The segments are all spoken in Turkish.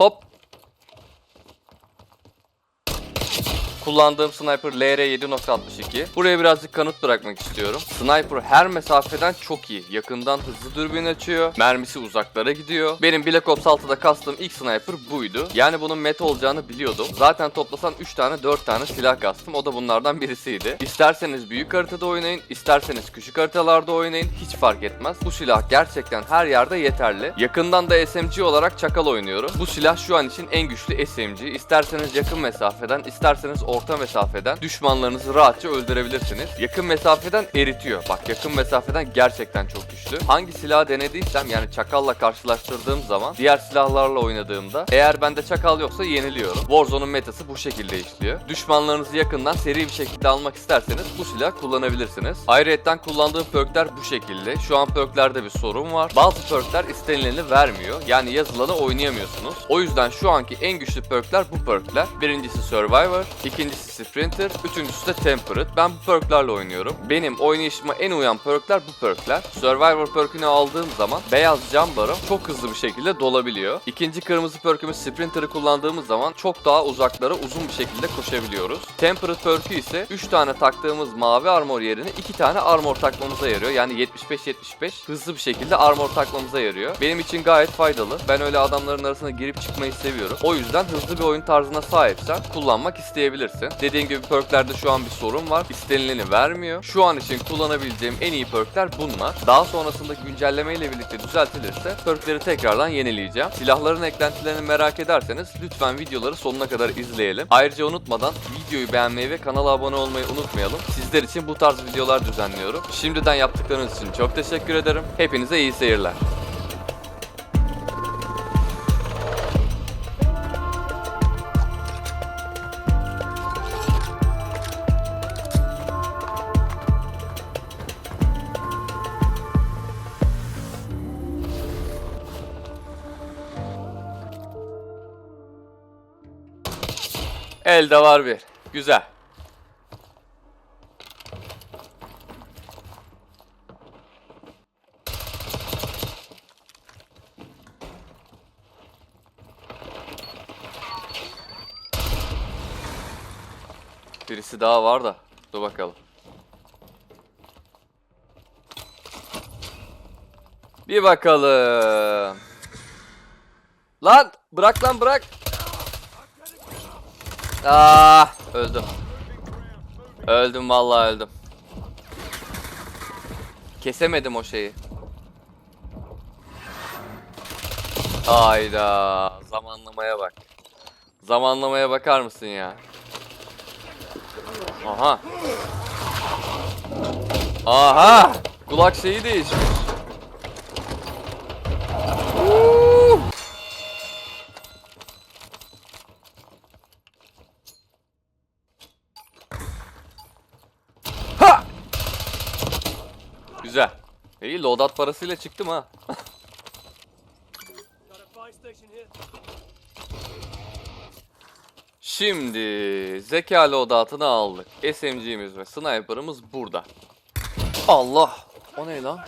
Hop. Kullandığım sniper LR7.62. Buraya birazcık kanıt bırakmak istiyorum. Sniper her mesafeden çok iyi. Yakından hızlı dürbün açıyor. Mermisi uzaklara gidiyor. Benim Black Ops 6'da kastığım ilk sniper buydu. Yani bunun meta olacağını biliyordum. Zaten toplasan 3 tane 4 tane silah kastım. O da bunlardan birisiydi. İsterseniz büyük haritada oynayın, isterseniz küçük haritalarda oynayın. Hiç fark etmez. Bu silah gerçekten her yerde yeterli. Yakından da SMG olarak çakal oynuyorum. Bu silah şu an için en güçlü SMG. İsterseniz yakın mesafeden, isterseniz orta mesafeden düşmanlarınızı rahatça öldürebilirsiniz. Yakın mesafeden eritiyor. Bak yakın mesafeden gerçekten çok güçlü. Hangi silahı denediysem yani çakalla karşılaştırdığım zaman diğer silahlarla oynadığımda eğer bende çakal yoksa yeniliyorum. Warzone'un metası bu şekilde işliyor. Düşmanlarınızı yakından seri bir şekilde almak isterseniz bu silah kullanabilirsiniz. Ayrıca kullandığım perkler bu şekilde. Şu an perklerde bir sorun var. Bazı perkler istenileni vermiyor. Yani yazılanı oynayamıyorsunuz. O yüzden şu anki en güçlü perkler bu perkler. Birincisi Survivor, ikincisi Sprinter, üçüncüsü de Temperate. Ben bu perklerle oynuyorum. Benim oynayışıma en uyan perkler bu perkler. Survivor perkünü aldığım zaman beyaz cam barım çok hızlı bir şekilde dolabiliyor. İkinci kırmızı perkümüz Sprinter'ı kullandığımız zaman çok daha uzaklara uzun bir şekilde koşabiliyoruz. Temperate perkü ise 3 tane taktığımız mavi armor yerine 2 tane armor takmamıza yarıyor. Yani 75-75 hızlı bir şekilde armor takmamıza yarıyor. Benim için gayet faydalı. Ben öyle adamların arasına girip çıkmayı seviyorum. O yüzden hızlı bir oyun tarzına sahipsen kullanmak isteyebilirsin. Dediğim gibi perklerde şu an bir sorun var. İstenileni vermiyor. Şu an için kullanabileceğim en iyi perkler bunlar. Daha sonrasında güncelleme ile birlikte düzeltilirse perkleri tekrardan yenileyeceğim. Silahların eklentilerini merak ederseniz lütfen videoları sonuna kadar izleyelim. Ayrıca unutmadan videoyu beğenmeyi ve kanala abone olmayı unutmayalım. Sizler için bu tarz videolar düzenliyorum. Şimdiden yaptıklarınız için çok teşekkür ederim. Hepinize iyi seyirler. Elde var bir. Güzel. Birisi daha var da. Dur bakalım. Bir bakalım. Lan bırak lan bırak. Aa, öldüm. Öldüm vallahi öldüm. Kesemedim o şeyi. Hayda, zamanlamaya bak. Zamanlamaya bakar mısın ya? Aha. Aha! Kulak şeyi değişmiş. Woo! Ha! Güzel. İyi loadout parasıyla çıktım ha. Şimdi zeka loadout'ını aldık. SMG'miz ve sniper'ımız burada. Allah! O ne lan?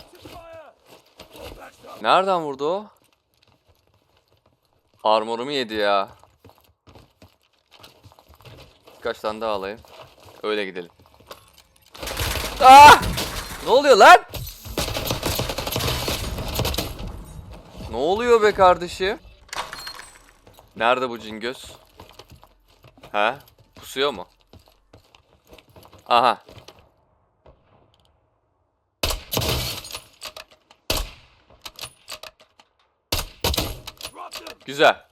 Nereden vurdu o? Armorumu yedi ya. Birkaç tane daha alayım. Öyle gidelim. Ah! Ne oluyor lan? Ne oluyor be kardeşim? Nerede bu cingöz? He? Pusuyor mu? Aha. Güzel.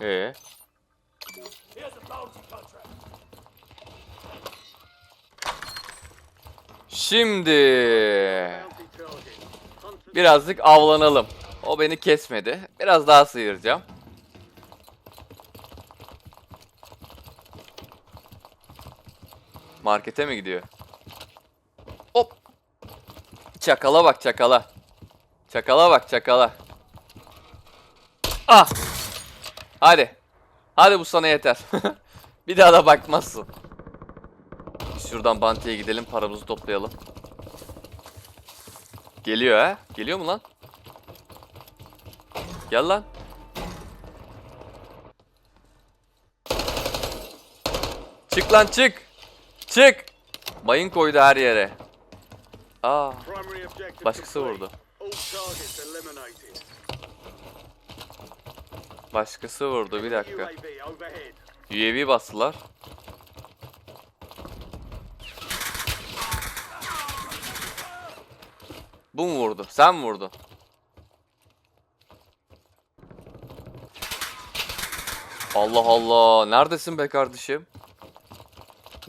Ee? Şimdi birazcık avlanalım. O beni kesmedi. Biraz daha sıyıracağım. Markete mi gidiyor? Hop. Çakala bak çakala. Çakala bak çakala. Ah. Hadi. Hadi bu sana yeter. Bir daha da bakmazsın. Şuradan bantiye gidelim paramızı toplayalım. Geliyor ha? Geliyor mu lan? Gel lan. Çık lan çık. Çık. Mayın koydu her yere. Aa, Başkası vurdu. başkası vurdu. Bir dakika. UAV bastılar. Bu mu vurdu? Sen mi vurdun? Allah Allah. Neredesin be kardeşim?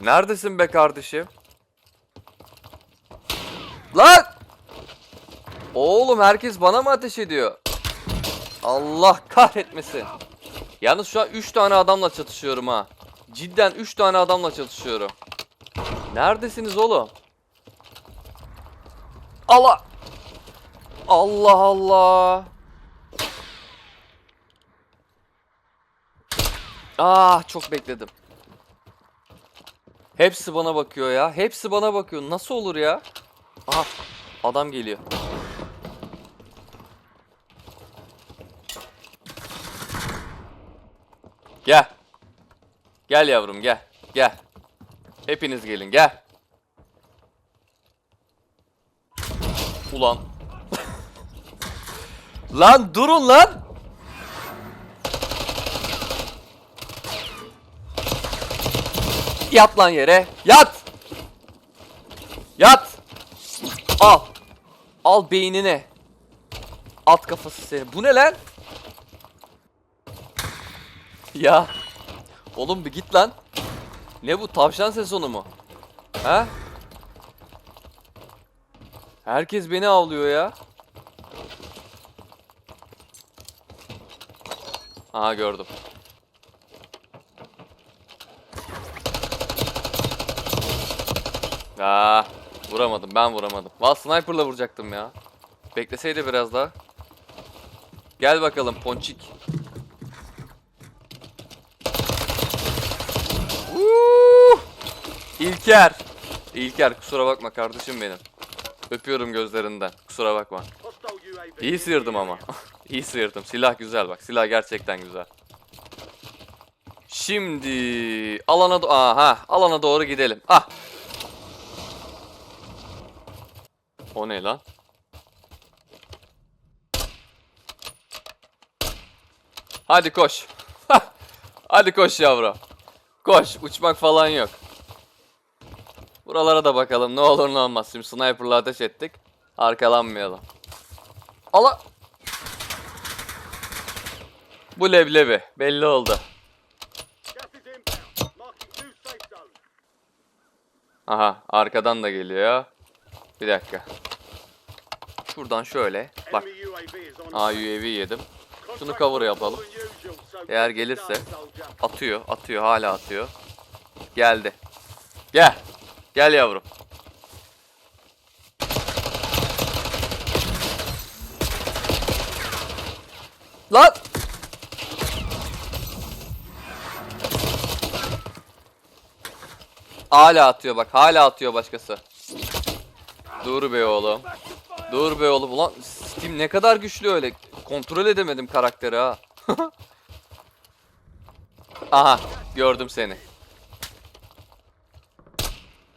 Neredesin be kardeşim? Lan! Oğlum herkes bana mı ateş ediyor? Allah kahretmesin. Yalnız şu an 3 tane adamla çatışıyorum ha. Cidden 3 tane adamla çatışıyorum. Neredesiniz oğlum? Allah! Allah Allah! Ah çok bekledim. Hepsi bana bakıyor ya. Hepsi bana bakıyor. Nasıl olur ya? Aha adam geliyor. Gel. Gel yavrum gel. Gel. Hepiniz gelin gel. Ulan. Lan durun lan. Yat lan yere. Yat. Yat. Al. Al beynine. At kafası seni. Bu ne lan? Ya. Oğlum bir git lan. Ne bu tavşan sezonu mu? Ha? Herkes beni avlıyor ya. Aha gördüm. Aa, vuramadım ben vuramadım. Valla sniper'la vuracaktım ya. Bekleseydi biraz daha. Gel bakalım ponçik. İlker. İlker kusura bakma kardeşim benim. Öpüyorum gözlerinden. Kusura bakma. İyi sıyırdım ama. İyi sıyırdım. Silah güzel bak. Silah gerçekten güzel. Şimdi alana Aha, alana doğru gidelim. Ah. O ne lan? Hadi koş. Hadi koş yavrum. Koş. Uçmak falan yok. Buralara da bakalım. Ne olur ne olmaz. Şimdi sniper'la ateş ettik. Arkalanmayalım. Allah. Bu leblebi. Belli oldu. Aha. Arkadan da geliyor. Bir dakika. Şuradan şöyle. Bak. Aa UAV yedim. Şunu cover yapalım. Eğer gelirse. Atıyor. Atıyor. Hala atıyor. Geldi. Gel. Gel yavrum. Lan! Hala atıyor bak. Hala atıyor başkası. Dur be oğlum. Dur be oğlum. Ulan Steam ne kadar güçlü öyle. Kontrol edemedim karakteri ha. Aha. Gördüm seni.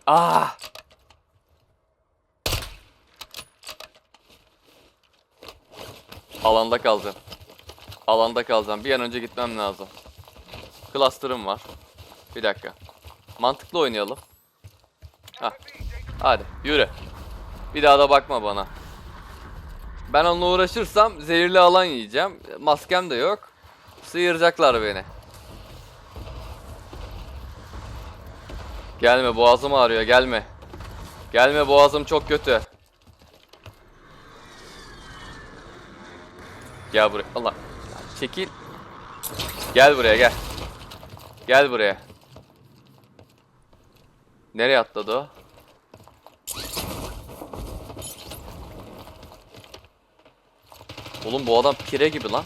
Ah. Alanda kalacağım. Alanda kalacağım. Bir an önce gitmem lazım. Cluster'ım var. Bir dakika. Mantıklı oynayalım. Hah. Hadi yürü. Bir daha da bakma bana. Ben onunla uğraşırsam zehirli alan yiyeceğim. Maskem de yok. Sıyıracaklar beni. Gelme boğazım ağrıyor gelme. Gelme boğazım çok kötü. Gel buraya. Allah. Çekil. Gel buraya gel. Gel buraya. Nereye atladı o? Oğlum bu adam pire gibi lan.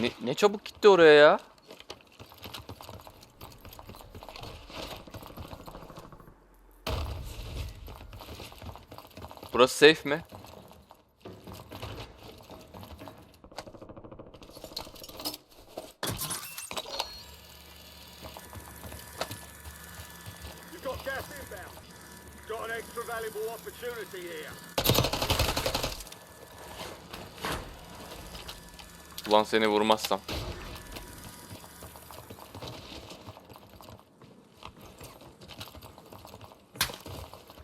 Ne, ne çabuk gitti oraya ya. Burası safe mi? Ulan seni vurmazsam.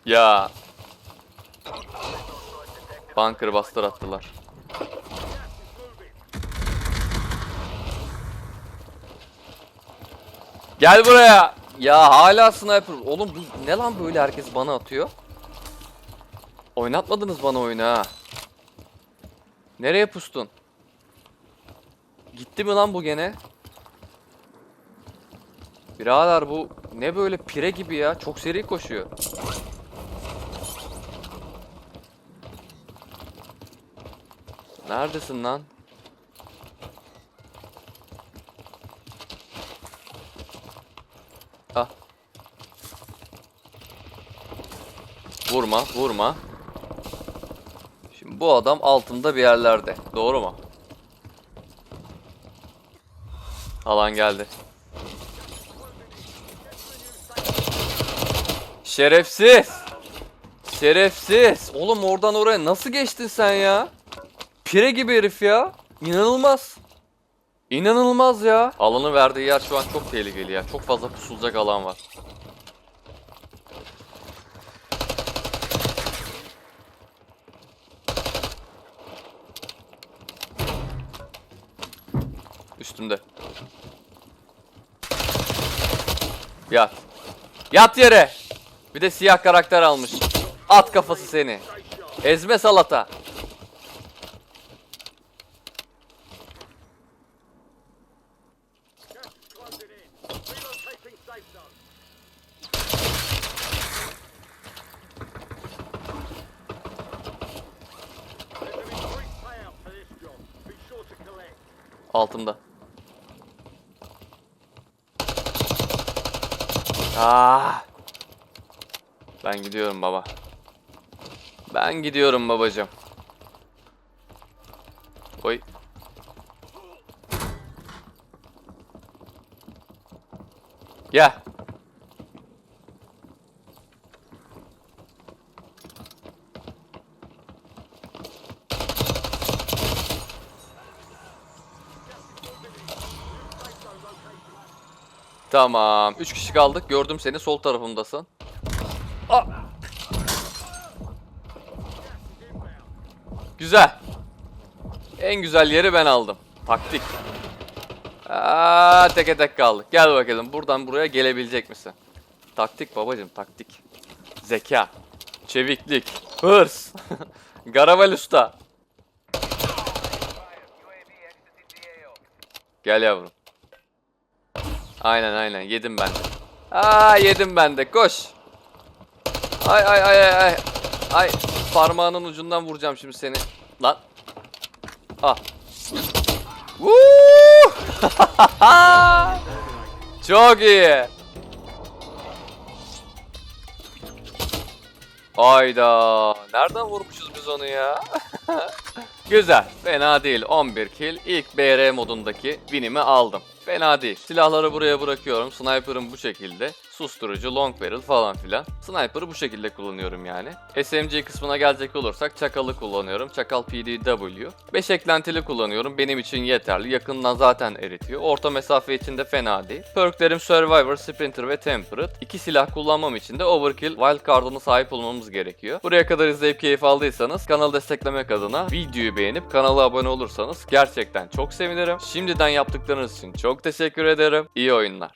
Ya. Bunker bastır attılar. Gel buraya. Ya hala sniper. Oğlum bu ne lan böyle herkes bana atıyor? Oynatmadınız bana oyunu ha. Nereye pustun? Gitti mi lan bu gene? Birader bu ne böyle pire gibi ya. Çok seri koşuyor. Neredesin lan? Ah. Vurma, vurma. Şimdi bu adam altında bir yerlerde. Doğru mu? Alan geldi. Şerefsiz. Şerefsiz. Oğlum oradan oraya nasıl geçtin sen ya? Pire gibi herif ya. İnanılmaz. İnanılmaz ya. Alanı verdiği yer şu an çok tehlikeli ya. Çok fazla pusulacak alan var. Üstümde. Yat. Yat yere. Bir de siyah karakter almış. At kafası seni. Ezme salata. Gas Ah. Ben gidiyorum baba. Ben gidiyorum babacım. Oy. Gel. Tamam. 3 kişi kaldık. Gördüm seni. Sol tarafımdasın. Aa! Güzel. En güzel yeri ben aldım. Taktik. Aa, teke tek kaldık. Gel bakalım. Buradan buraya gelebilecek misin? Taktik babacım taktik. Zeka. Çeviklik. Hırs. Garavel usta. Gel yavrum. Aynen aynen yedim ben de. Aa yedim ben de koş. Ay ay ay ay ay. Ay parmağının ucundan vuracağım şimdi seni. Lan. Ah. Woo! Çok iyi. Ayda. Nereden vurmuşuz biz onu ya? Güzel. Fena değil. 11 kill. İlk BR modundaki winimi aldım. Fena değil. Silahları buraya bırakıyorum. Sniper'ım bu şekilde. Susturucu, long barrel falan filan. Sniper'ı bu şekilde kullanıyorum yani. SMG kısmına gelecek olursak Çakal'ı kullanıyorum. Çakal PDW. 5 eklentili kullanıyorum. Benim için yeterli. Yakından zaten eritiyor. Orta mesafe için de fena değil. Perklerim Survivor, Sprinter ve Temperate. İki silah kullanmam için de Overkill, Wild Card'ına sahip olmamız gerekiyor. Buraya kadar izleyip keyif aldıysanız kanalı desteklemek adına videoyu beğenip kanala abone olursanız gerçekten çok sevinirim. Şimdiden yaptıklarınız için çok teşekkür ederim. İyi oyunlar.